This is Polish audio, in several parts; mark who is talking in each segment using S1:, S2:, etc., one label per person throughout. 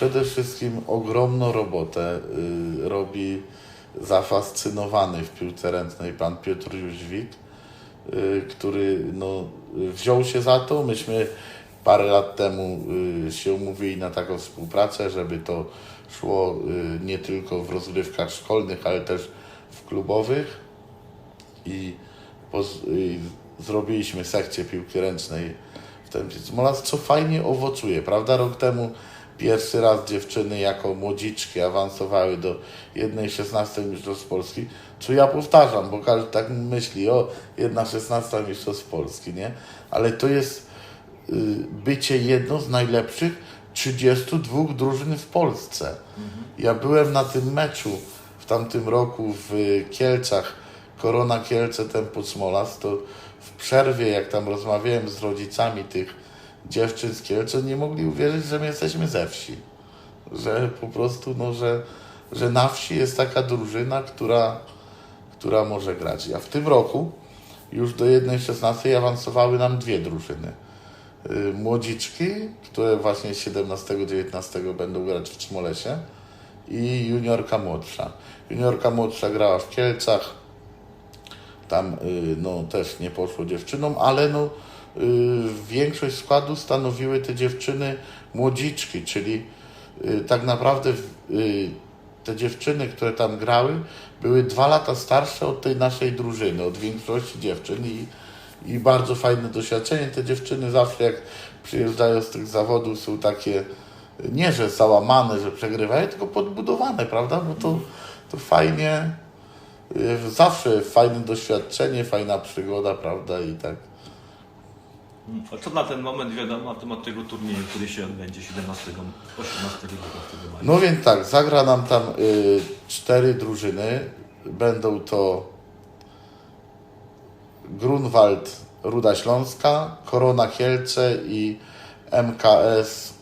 S1: przede wszystkim ogromną robotę y, robi zafascynowany w piłce ręcznej pan Piotr Jóźwik, y, który no, wziął się za to. Myśmy parę lat temu y, się umówili na taką współpracę, żeby to szło nie tylko w rozgrywkach szkolnych, ale też w klubowych i y, zrobiliśmy sekcję piłki ręcznej w ten Smolas, co fajnie owocuje, prawda? Rok temu pierwszy raz dziewczyny jako młodziczki awansowały do 1.16 Mistrzostw Polski, co ja powtarzam, bo każdy tak myśli, o 1.16 Mistrzostw Polski, nie? Ale to jest y, bycie jedną z najlepszych 32 drużyn w Polsce. Ja byłem na tym meczu w tamtym roku w Kielcach, Korona Kielce, Tempo Smolas, to w przerwie, jak tam rozmawiałem z rodzicami tych dziewczyn z Kielce, nie mogli uwierzyć, że my jesteśmy ze wsi. Że po prostu, no, że, że na wsi jest taka drużyna, która, która może grać. A w tym roku już do 1.16 awansowały nam dwie drużyny. Y, Młodziczki, które właśnie 17-19 będą grać w Smolesie i juniorka młodsza. Juniorka młodsza grała w Kielcach, tam y, no, też nie poszło dziewczynom, ale no, większość składu stanowiły te dziewczyny młodziczki, czyli y, tak naprawdę y, te dziewczyny, które tam grały, były dwa lata starsze od tej naszej drużyny, od większości dziewczyn i, i bardzo fajne doświadczenie. Te dziewczyny zawsze jak przyjeżdżają z tych zawodów są takie nie, że załamane, że przegrywają, tylko podbudowane, prawda? Bo to, to fajnie, y, zawsze fajne doświadczenie, fajna przygoda, prawda? I tak.
S2: Co na ten moment wiadomo na temat tego turnieju, który się odbędzie 17, 18, 19 maja?
S1: No więc tak, zagra nam tam y, cztery drużyny. Będą to Grunwald Ruda Śląska, Korona Kielce i MKS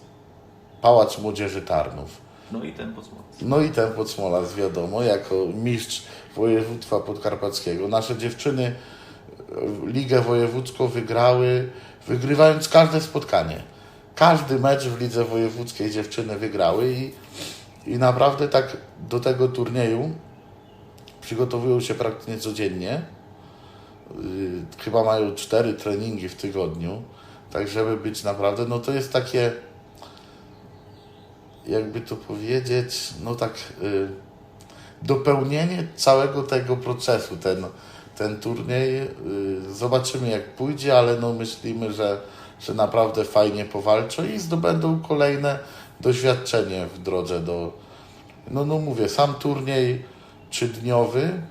S1: Pałac Młodzieży Tarnów.
S2: No i ten podsumowany.
S1: No i ten Podsmolas wiadomo, jako mistrz województwa podkarpackiego. Nasze dziewczyny Ligę Wojewódzką wygrały, wygrywając każde spotkanie. Każdy mecz w Lidze Wojewódzkiej dziewczyny wygrały i, i naprawdę tak do tego turnieju przygotowują się praktycznie codziennie. Yy, Chyba mają cztery treningi w tygodniu, tak żeby być naprawdę, no to jest takie jakby to powiedzieć, no tak y, dopełnienie całego tego procesu, ten, ten turniej. Y, zobaczymy jak pójdzie, ale no myślimy, że, że naprawdę fajnie powalczą i zdobędą kolejne doświadczenie w drodze do, no, no mówię, sam turniej trzydniowy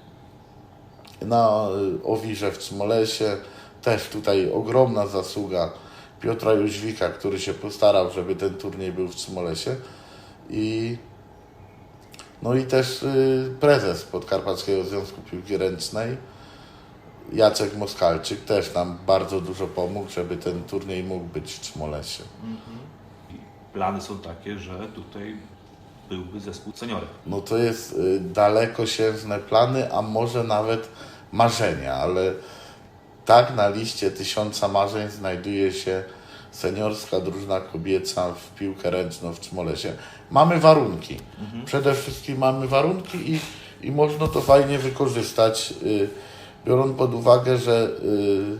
S1: na y, Owirze w Smolesie, też tutaj ogromna zasługa Piotra Jóźwika, który się postarał, żeby ten turniej był w Smolesie. I no i też y, prezes Podkarpackiego Związku Piłki Ręcznej Jacek Moskalczyk też nam bardzo dużo pomógł, żeby ten turniej mógł być w Smolesie.
S2: I plany są takie, że tutaj byłby zespół seniorek.
S1: No to jest y, dalekosiężne plany, a może nawet marzenia, ale tak na liście tysiąca marzeń znajduje się seniorska drużyna kobieca w piłkę ręczną w Smolesie. Mamy warunki. Przede wszystkim mamy warunki i, i można to fajnie wykorzystać, y, biorąc pod uwagę, że y,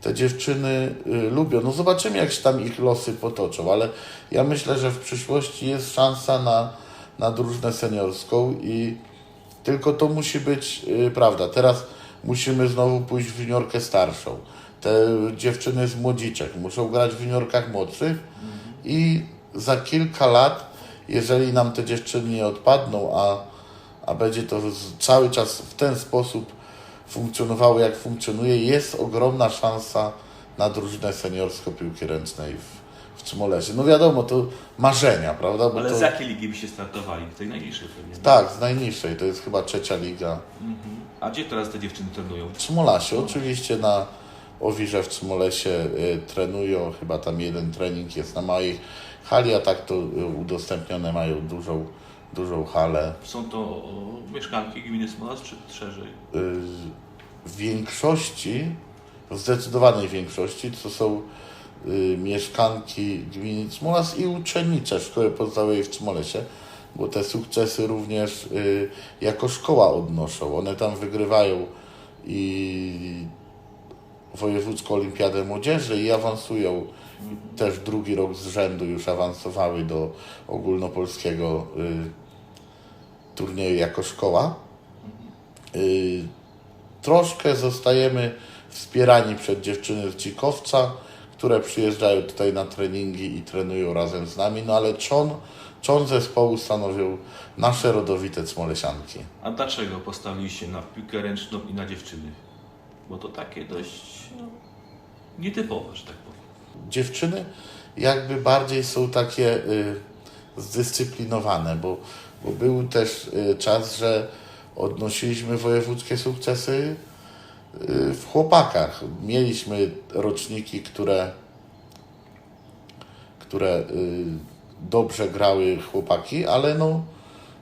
S1: te dziewczyny y, lubią. No zobaczymy, jak się tam ich losy potoczą, ale ja myślę, że w przyszłości jest szansa na, na drużynę seniorską i tylko to musi być y, prawda. Teraz musimy znowu pójść w juniorkę starszą. Te dziewczyny z młodziczek muszą grać w juniorkach młodszych i za kilka lat, jeżeli nam te dziewczyny nie odpadną, a, a będzie to cały czas w ten sposób funkcjonowało, jak funkcjonuje, jest ogromna szansa na drużynę seniorską piłki ręcznej w, w Smolesie. No wiadomo, to marzenia, prawda? Bo
S2: Ale
S1: to,
S2: z jakiej ligi byście startowali? Z tej najniższej pewnie.
S1: tak, z najniższej, to jest chyba trzecia liga.
S2: A gdzie teraz te dziewczyny trenują?
S1: W Smolasie, oczywiście na Owirze w Smolesie y, trenują, chyba tam jeden trening jest na małej hali, a tak to y, udostępnione mają dużą, dużą halę.
S2: Są to o, mieszkanki gminy Smolas czy szerzej?
S1: Y, w większości, w zdecydowanej większości, to są y, mieszkanki gminy Smolas i uczennicze szkoły podstawowej w Smolesie, bo te sukcesy również y, jako szkoła odnoszą. One tam wygrywają i Wojewódzką Olimpiadę Młodzieży i awansują też drugi rok z rzędu już awansowały do ogólnopolskiego y, turnieju jako szkoła. Y, troszkę zostajemy wspierani przez dziewczyny z Dzikowca, które przyjeżdżają tutaj na treningi i trenują razem z nami, no ale trzon, trzon zespołu stanowią nasze rodowite Smolesianki.
S2: A dlaczego postawiliście na piłkę ręczną i na dziewczyny? Bo to takie dość no, nietypowe, że tak powiem.
S1: dziewczyny jakby bardziej są takie y, zdyscyplinowane, bo, bo był też y, czas, że odnosiliśmy wojewódzkie sukcesy y, w chłopakach. Mieliśmy roczniki, które, które y, dobrze grały chłopaki, ale no,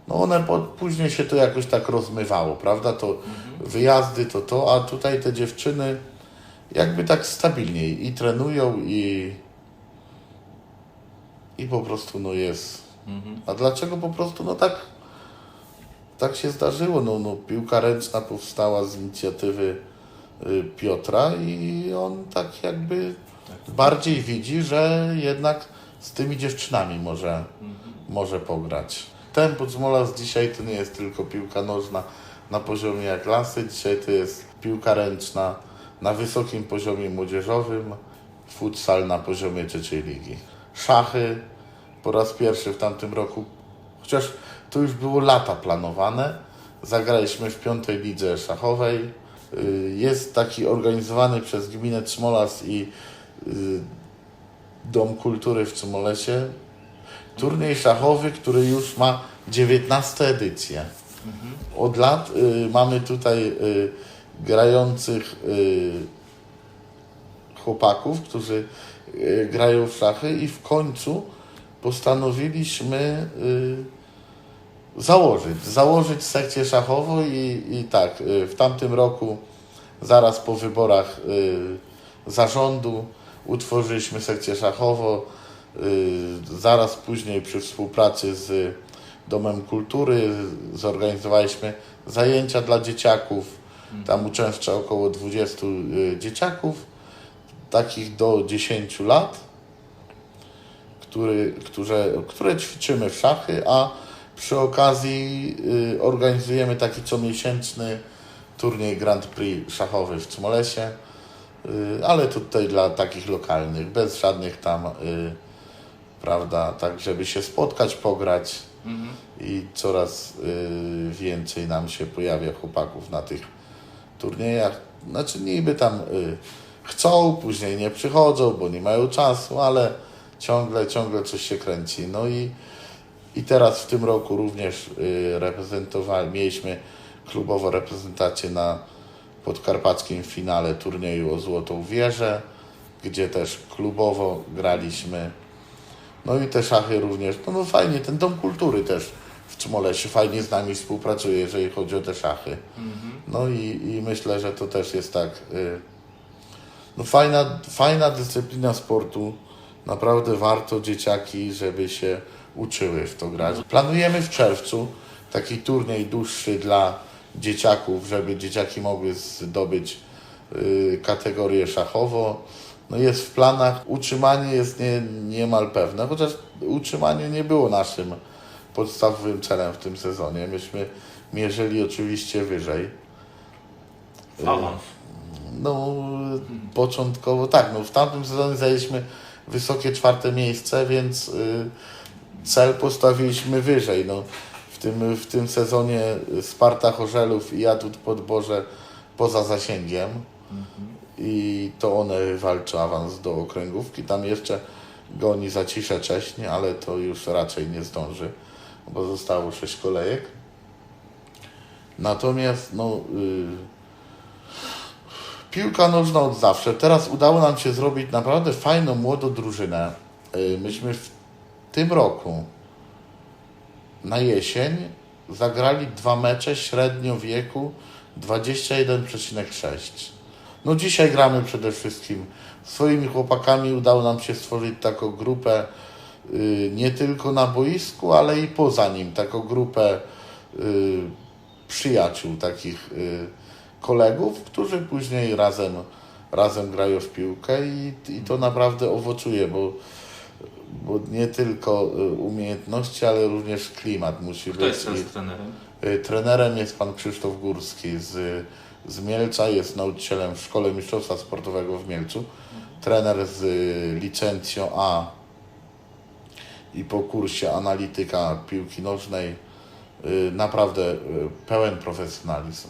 S1: no one po, później się to jakoś tak rozmywało, prawda? To wyjazdy to to, a tutaj te dziewczyny jakby tak stabilniej i trenują i i po prostu no jest. A dlaczego po prostu no tak tak się zdarzyło, no, no piłka ręczna powstała z inicjatywy y, Piotra i on tak jakby bardziej widzi, że jednak z tymi dziewczynami może, może pograć. Tempo Zmolas dzisiaj to nie jest tylko piłka nożna na poziomie jak lasy, dzisiaj to jest piłka ręczna na wysokim poziomie młodzieżowym, futsal na poziomie trzeciej ligi. Szachy po raz pierwszy w tamtym roku, chociaż to już było lata planowane, zagraliśmy w piątej lidze szachowej. Y, Jest taki organizowany przez gminę Trzmolas i y, Dom Kultury w Trzymolesie turniej szachowy, który już ma 19 edycję. Od lat y, mamy tutaj y, grających y, chłopaków, którzy y, grają w szachy i w końcu postanowiliśmy y, założyć, założyć sekcję szachową i, i tak, y, w tamtym roku zaraz po wyborach y, zarządu utworzyliśmy sekcję szachową, zaraz później przy współpracy z Domem Kultury zorganizowaliśmy zajęcia dla dzieciaków, tam uczęszcza około 20 y, dzieciaków, takich do 10 lat, który, które, które ćwiczymy w szachy, a przy okazji y, organizujemy taki comiesięczny turniej Grand Prix szachowy w Cmolesie, y, ale tutaj dla takich lokalnych, bez żadnych tam, y, prawda, tak żeby się spotkać, pograć i coraz więcej nam się pojawia chłopaków na tych turniejach. Znaczy niby tam chcą, później nie przychodzą, bo nie mają czasu, ale ciągle, ciągle coś się kręci. No i, i teraz w tym roku również y, reprezentowali, mieliśmy klubowo reprezentację na podkarpackim finale turnieju o Złotą Wieżę, gdzie też klubowo graliśmy. No i te szachy również. No, no fajnie, ten Dom Kultury też w Czmolesie fajnie z nami współpracuje, jeżeli chodzi o te szachy. No i, i myślę, że to też jest tak. Y, no fajna, fajna dyscyplina sportu. Naprawdę warto dzieciaki, żeby się uczyły w to grać. Planujemy w czerwcu taki turniej dłuższy dla dzieciaków, żeby dzieciaki mogły zdobyć y, kategorię szachową. No jest w planach. Utrzymanie jest nie, niemal pewne, chociaż utrzymanie nie było naszym podstawowym celem w tym sezonie. Myśmy mierzyli oczywiście wyżej.
S2: Awans.
S1: No, początkowo tak. No, w tamtym sezonie zajęliśmy wysokie czwarte miejsce, więc y, cel postawiliśmy wyżej. No, w, tym, w tym sezonie Sparta Chorzelów i Atut Podborze poza zasięgiem i to one walczą awans do okręgówki. Tam jeszcze goni Zacisze Cześnie, ale to już raczej nie zdąży, bo zostało sześć kolejek. Natomiast no, y, piłka nożna od zawsze. Teraz udało nam się zrobić naprawdę fajną, młodą drużynę. Y, Myśmy w tym roku na jesień zagrali dwa mecze średnio wieku 21,6. No dzisiaj gramy przede wszystkim swoimi chłopakami. Udało nam się stworzyć taką grupę y, nie tylko na boisku, ale i poza nim. Taką grupę y, przyjaciół, takich kolegów, którzy później razem, razem grają w piłkę i, i to naprawdę owocuje, bo, bo nie tylko y, umiejętności, ale również klimat musi
S2: Kto
S1: być.
S2: jest teraz trenerem?
S1: Y, Trenerem jest pan Krzysztof Górski z, z Mielca, jest nauczycielem w Szkole Mistrzostwa Sportowego w Mielcu. Trener z y, licencją A i po kursie analityka piłki nożnej. Naprawdę pełen profesjonalizm.